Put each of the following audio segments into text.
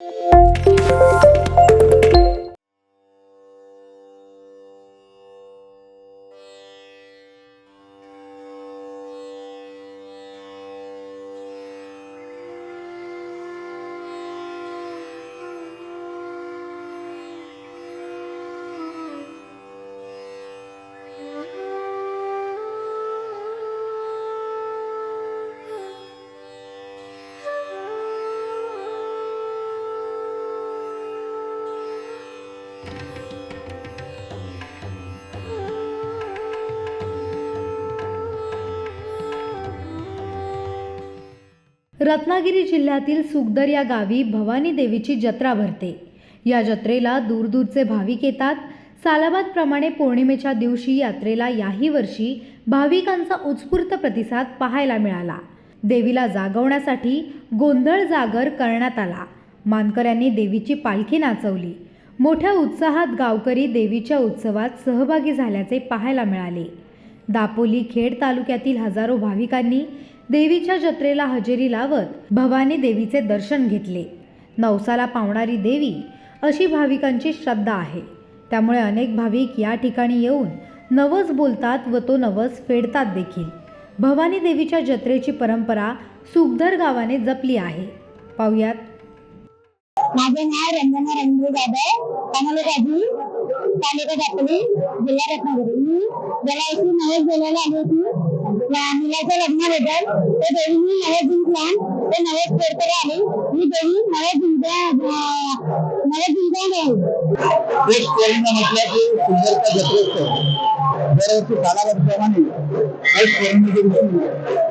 Música Ratnagiri जिल्ह्यातील सुखदर या गावी भवानी देवीची जत्रा भरते. या जत्रेला दूरदूरचे भाविक येतात. सालाबादप्रमाणे पौर्णिमेच्या दिवशी यात्रेला याही वर्षी भाविकांचा उत्स्फूर्त प्रतिसाद पाहायला मिळाला. देवीला जागवण्यासाठी गोंधळ जागर करण्यात आला. मानकऱ्यांनी देवीची पालखी नाचवली. मोठ्या उत्साहात गावकरी देवीच्या उत्सवात सहभागी झाल्याचे पाहायला मिळाले. दापोली खेड तालुक्यातील हजारो भाविकांनी देवीच्या जत्रेला हजेरी लावत भवानी देवीचे दर्शन घेतले. नवसाला पावणारी देवी अशी भाविकांची श्रद्धा आहे. त्यामुळे अनेक भाविक या ठिकाणी येऊन नवस बोलतात व तो नवस फेडतात देखील. भवानी देवीच्या जत्रेची परंपरा सुखदर गावाने जपली आहे. पाहुयात. माझे नाव रंजना रंजू जाधव. तालुका जिल्हा रत्नागिरी मी गेल्या वर्षी नवस बोलायला आली होती या मुलाच्या लग्नाबद्दल होतं ते देवीनी नवस जिंकला ते नवस फेडकर आहे. मी दोन्ही नवस जिंकल्या नवस जिंकल्या नाही एक पौर्णिमा म्हटलं की सुंदरता जत्रोत्सव दरवर्षी कालावधीप्रमाणे एक पौर्णिमेच्या दिवशी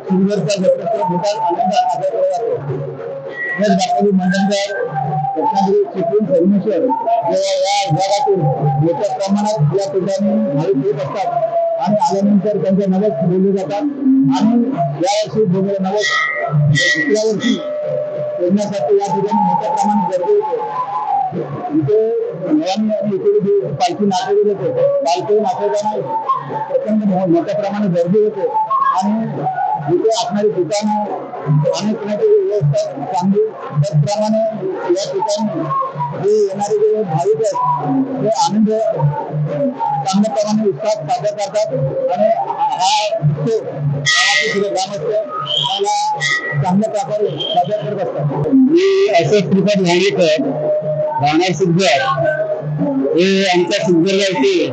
सुंदरचा जत्रोत्सव मोठा आनंद साजरा केला जातो याच बापाजी मंडणकर रत्नागिरी चिपळूण संगमेश्वर या या विभागातून मोठ्या प्रमाणात या ठिकाणी भाविक येत असतात. आणि आल्यानंतर त्यांचे नवस बोलले जातात. आणि यावर्षी बोलले नवस दुसऱ्या वर्षी बोलण्यासाठी या ठिकाणी मोठ्या प्रमाणात गर्दी होते. इथे भवानी आणि इकडे पालखी नाचवली जाते. पालखी नाचवताना प्रचंड मोठ्या प्रमाणात गर्दी होते. आणि जिथे असणारी दुकानं खाण्यापिण्याची व्यवस्था चांगली त्याचप्रमाणे या ठिकाणी जे येणारे जे भाविक आहेत ते आनंद चांगल्या प्रमाणे उत्साहात साजरा करतात आणि हा उत्सव गावातील सगळे ग्रामस्थ याला चांगल्या प्रकारे साजरा करत असतात मी अशोक श्रीपद घाणेकर राहणार सिद्धर हे आमच्या सिद्धरगावची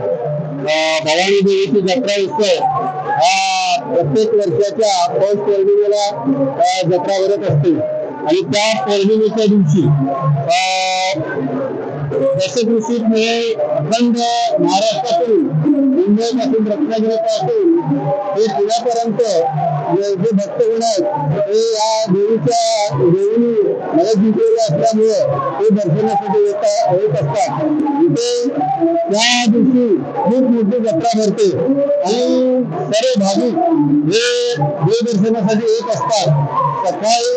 भवानी देवीची जत्रा उत्सव हा प्रत्येक वर्षाच्या पौष पौर्णिमेला जत्रा भरत असते. आणि त्या पौर्णिमेच्या दिवशी दशकृषी हे अखंड महाराष्ट्रातून मुंबईपासून असेल हे पुण्यापर्यंत जे जे भक्तगण हे या देवीच्या देवीने मला जिंकलेले असल्यामुळे ते दर्शनासाठी येत येत असतात इथे त्या दिवशी खूप मोठी जत्रा भरते आणि सर्व भाविक हे देवदर्शनासाठी येत असतात सकाळी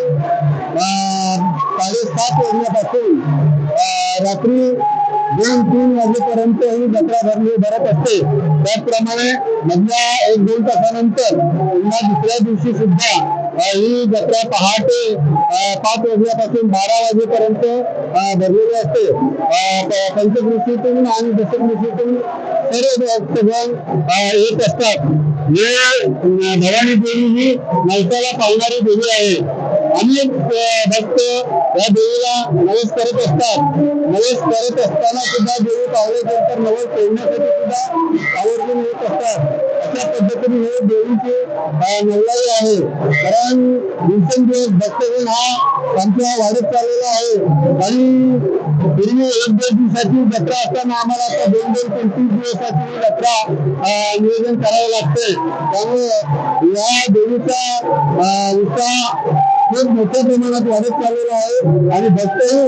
अं, साडेसात वाजल्यापासून रात्री दोन तीन वाजेपर्यंत ही जत्रा भरली भरत असते. त्याचप्रमाणे मधल्या एक दोन तासानंतर पुन्हा दुसऱ्या दिवशी सुद्धा ही जत्रा पहाटे पाच वाजल्यापासून बारा वाजेपर्यंत भरलेली असते. पंचकृषीतून आणि दशकृषीतून सर्व सगळं येत असतात. हे भवानी देवी ही नवसाला पावणारी देवी आहे. अनेक भक्त या देवीला नवस करत असतात. नवस करत असताना सुद्धा देवी पावले तर नवस ठेवण्यासाठी सुद्धा आवर्जून येत असतात. अशा पद्धतीने हे देवीचे अं, नवलाई आहे. कारण दिवसेंदिवस भक्तगण हा संख्या वाढत चाललेला आहे. आणि पूर्वी एक दोन दिवसाची जत्रा असताना आम्हाला आता दोन दोन तीन तीन दिवसाची जत्रा नियोजन करावं लागते त्यामुळे या देवीचा उत्साह खूप मोठ्या प्रमाणात वाढत चाललेला आहे. आणि भक्तही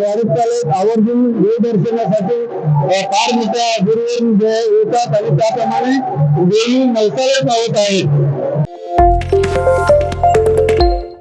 वाढत चालले आवर्जून देवदर्शनासाठी फार मोठ्या दूरवरून येतात. आणि त्याप्रमाणे देवी नवसाला पावत आहेत.